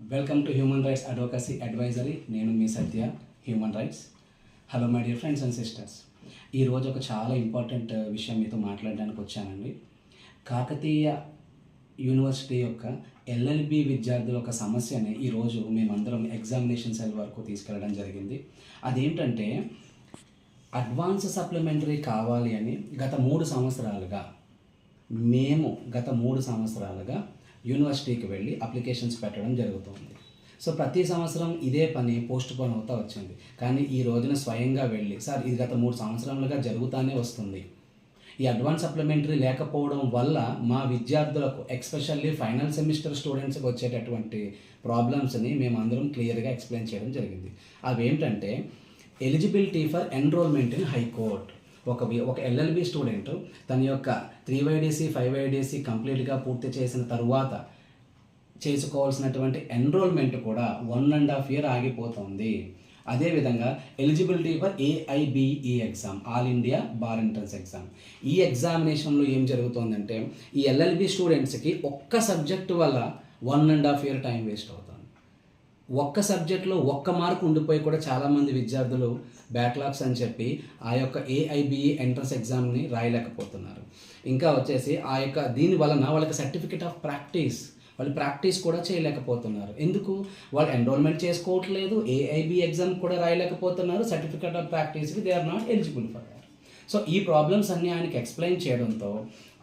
Welcome to human rights advocacy advisory నేను మీ Satya human rights hello my dear friends and sisters ఈరోజు ఒక చాలా important విషయం మీతో మాట్లాడడానికి వచ్చానండి. కాకతీయ యూనివర్సిటీ యొక్క ఎల్ఎల్బి విద్యార్థుల ఒక సమస్యని ఈరోజు మేమందరం ఎగ్జామినేషన్ సెల్ వరకు తీసుకెళ్ళడం జరిగింది. అదేంటంటే అడ్వాన్స్ సప్లిమెంటరీ కావాలి అని గత మూడు సంవత్సరాలుగా మేము గత మూడు సంవత్సరాలుగా యూనివర్సిటీకి వెళ్ళి అప్లికేషన్స్ పెట్టడం జరుగుతుంది. సో ప్రతి సంవత్సరం ఇదే పని పోస్ట్ పోన్ అవుతా వచ్చింది. కానీ ఈ రోజున స్వయంగా వెళ్ళి సార్ ఇది గత మూడు సంవత్సరాలుగా జరుగుతూనే వస్తుంది. ఈ అడ్వాన్స్ సప్లిమెంటరీ లేకపోవడం వల్ల మా విద్యార్థులకు ఎక్స్పెషల్లీ ఫైనల్ సెమిస్టర్ స్టూడెంట్స్కి వచ్చేటటువంటి ప్రాబ్లమ్స్ని మేము అందరం క్లియర్గా ఎక్స్ప్లెయిన్ చేయడం జరిగింది. అవి eligibility for enrollment in high court ఒక ఒక ఎల్ఎల్బి స్టూడెంట్ తన యొక్క త్రీ వైడిసి ఫైవ్ వైడిసి కంప్లీట్గా పూర్తి చేసిన తరువాత చేసుకోవాల్సినటువంటి ఎన్రోల్మెంట్ కూడా వన్ అండ్ హాఫ్ ఇయర్ ఆగిపోతుంది. అదేవిధంగా eligibility for AIBE exam all India bar entrance exam ఈ ఎగ్జామినేషన్లో ఏం జరుగుతుందంటే ఈ ఎల్ఎల్బి స్టూడెంట్స్కి ఒక్క సబ్జెక్టు వల్ల one and half year time waste అవుతుంది. ఒక్క సబ్జెక్ట్లో ఒక్క మార్క్ ఉండిపోయి కూడా చాలామంది విద్యార్థులు బ్యాక్లాగ్స్ అని చెప్పి ఆ యొక్క ఏఐబిఈ ఎంట్రన్స్ ఎగ్జామ్ని రాయలేకపోతున్నారు. ఇంకా వచ్చేసి ఆ యొక్క దీని వలన వాళ్ళకి సర్టిఫికేట్ ఆఫ్ ప్రాక్టీస్ వాళ్ళు ప్రాక్టీస్ కూడా చేయలేకపోతున్నారు. ఎందుకు? వాళ్ళు ఎన్రోల్మెంట్ చేసుకోవట్లేదు ఏఐబి ఎగ్జామ్ కూడా రాయలేకపోతున్నారు certificate of ప్రాక్టీస్కి they are not eligible for that so ఈ ప్రాబ్లమ్స్ అన్నీ ఆయనకి ఎక్స్ప్లెయిన్ చేయడంతో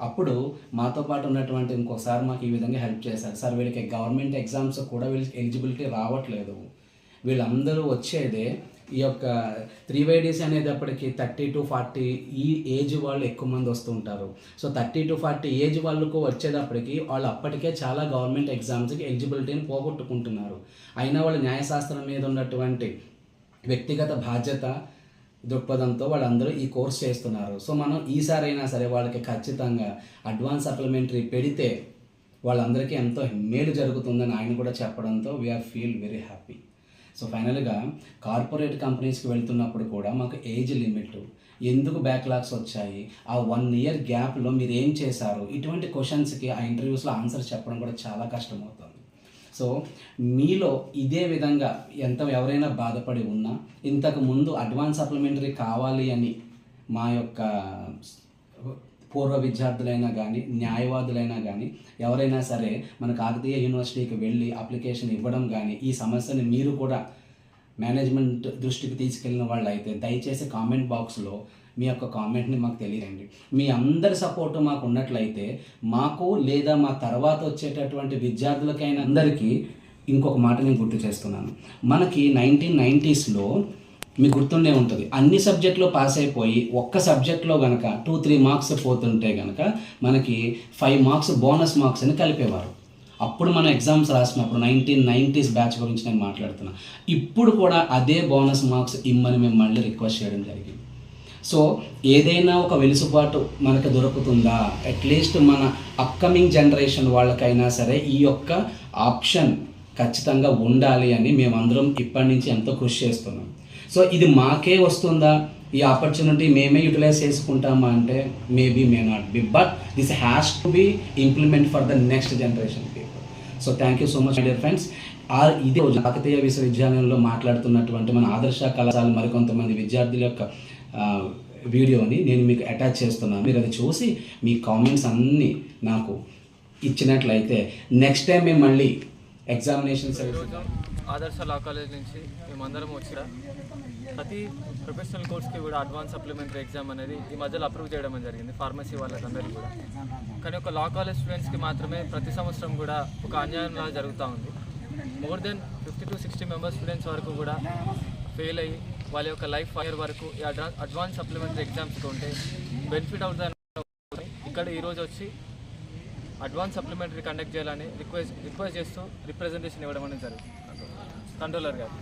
అప్పుడు మాతో పాటు ఉన్నటువంటి ఇంకోసారి మాకు ఈ విధంగా హెల్ప్ చేశారు. సార్ వీళ్ళకి గవర్నమెంట్ ఎగ్జామ్స్ కూడా వీళ్ళకి ఎలిజిబిలిటీ రావట్లేదు. వీళ్ళందరూ వచ్చేదే ఈ యొక్క త్రీ వైడీస్ అనేటప్పటికి థర్టీ టు ఫార్టీ ఈ ఏజ్ వాళ్ళు ఎక్కువ మంది వస్తుంటారు so thirty to forty age వాళ్ళకు వచ్చేటప్పటికి వాళ్ళు అప్పటికే చాలా గవర్నమెంట్ ఎగ్జామ్స్కి ఎలిజిబిలిటీని పోగొట్టుకుంటున్నారు. అయినా వాళ్ళు న్యాయశాస్త్రం మీద ఉన్నటువంటి వ్యక్తిగత బాధ్యత దృక్పథంతో వాళ్ళందరూ ఈ కోర్స్ చేస్తున్నారు. సో మనం ఈసారైనా సరే వాళ్ళకి ఖచ్చితంగా అడ్వాన్స్ సప్లిమెంటరీ పెడితే వాళ్ళందరికీ ఎంతో మేలు జరుగుతుందని ఆయన కూడా చెప్పడంతో we are feel very happy ఫైనల్గా కార్పొరేట్ కంపెనీస్కి వెళ్తున్నప్పుడు కూడా మాకు ఏజ్ లిమిట్ ఎందుకు బ్యాక్లాగ్స్ వచ్చాయి ఆ వన్ ఇయర్ గ్యాప్లో మీరు ఏం చేశారు ఇటువంటి క్వశ్చన్స్కి ఆ ఇంటర్వ్యూస్లో ఆన్సర్ చెప్పడం కూడా చాలా కష్టమవుతుంది. సో మీలో ఇదే విధంగా ఎంత ఎవరైనా బాధపడి ఉన్నా ఇంతకు ముందు అడ్వాన్స్ సప్లిమెంటరీ కావాలి అని మా యొక్క పూర్వ విద్యార్థులైనా కానీ న్యాయవాదులైనా కానీ ఎవరైనా సరే మన కాకతీయ యూనివర్సిటీకి వెళ్ళి అప్లికేషన్ ఇవ్వడం కానీ ఈ సమస్యని మీరు కూడా మేనేజ్మెంట్ దృష్టికి తీసుకెళ్ళిన వాళ్ళు అయితే దయచేసి కామెంట్ బాక్స్లో మీ యొక్క కామెంట్ని మాకు తెలియదండి మీ అందరి సపోర్టు మాకు ఉన్నట్లయితే మాకు లేదా మా తర్వాత వచ్చేటటువంటి విద్యార్థులకైనా అందరికీ ఇంకొక మాట నేను గుర్తు చేస్తున్నాను. మనకి నైన్టీన్ నైంటీస్లో మీకు గుర్తుండే ఉంటుంది. అన్ని సబ్జెక్టులో పాస్ అయిపోయి ఒక్క సబ్జెక్ట్లో కనుక టూ త్రీ మార్క్స్ పోతుంటే కనుక మనకి ఫైవ్ మార్క్స్ బోనస్ మార్క్స్ అని కలిపేవారు. అప్పుడు మనం ఎగ్జామ్స్ రాసినప్పుడు నైన్టీన్ నైంటీస్ బ్యాచ్ గురించి నేను మాట్లాడుతున్నా. ఇప్పుడు కూడా అదే బోనస్ మార్క్స్ ఇమ్మని మేము మళ్ళీ రిక్వెస్ట్ చేయడం జరిగింది. సో ఏదైనా ఒక వెలుసుబాటు మనకు దొరుకుతుందా? అట్లీస్ట్ మన అప్కమింగ్ జనరేషన్ వాళ్ళకైనా సరే ఈ యొక్క ఆప్షన్ ఖచ్చితంగా ఉండాలి అని మేమందరం ఇప్పటి నుంచి ఎంతో కృషి చేస్తున్నాం. సో ఇది మాకే వస్తుందా? ఈ ఆపర్చునిటీ మేమే యూటిలైజ్ చేసుకుంటామా అంటే maybe may not be but this has to be implement for the next generation people so thank you so much dear friends ఆ ఇదే రోజు కాకతీయ విశ్వవిద్యాలయంలో మాట్లాడుతున్నటువంటి మన ఆదర్శ కళాశాల మరికొంతమంది విద్యార్థుల యొక్క వీడియోని నేను మీకు అటాచ్ చేస్తున్నాను. మీరు అది చూసి మీ కామెంట్స్ అన్నీ నాకు ఇచ్చినట్లయితే నెక్స్ట్ టైం మేము మళ్ళీ ఎగ్జామినేషన్ ఆదర్శ లా కాలేజ్ నుంచి మేమందరం వచ్చిన ప్రతి ప్రొఫెషనల్ కోర్స్కి కూడా అడ్వాన్స్ సప్లిమెంటరీ ఎగ్జామ్ అనేది ఈ మధ్యలో అప్రూవ్ చేయడం జరిగింది ఫార్మసీ వాళ్ళకందరికీ కూడా. కానీ ఒక లా కాలేజ్ స్టూడెంట్స్కి మాత్రమే ప్రతి సంవత్సరం కూడా ఒక అన్యాయం లాగా జరుగుతూ ఉంది. More than fifty to sixty members students వరకు కూడా ఫెయిల్ అయ్యి వాళ్ళ యొక్క లైఫ్ ఫైర్ వరకు అడ్వా అడ్వాన్స్ సప్లిమెంటరీ ఎగ్జామ్స్కి ఉంటే బెనిఫిట్ అవుతుందని ఇక్కడ ఈరోజు వచ్చి అడ్వాన్స్ సప్లిమెంటరీ కండక్ట్ చేయాలని రిక్వెస్ట్ రిక్వెస్ట్ చేస్తూ రిప్రజెంటేషన్ ఇవ్వడం అనేది జరుగుతుంది. కంట్రోలర్ గారు.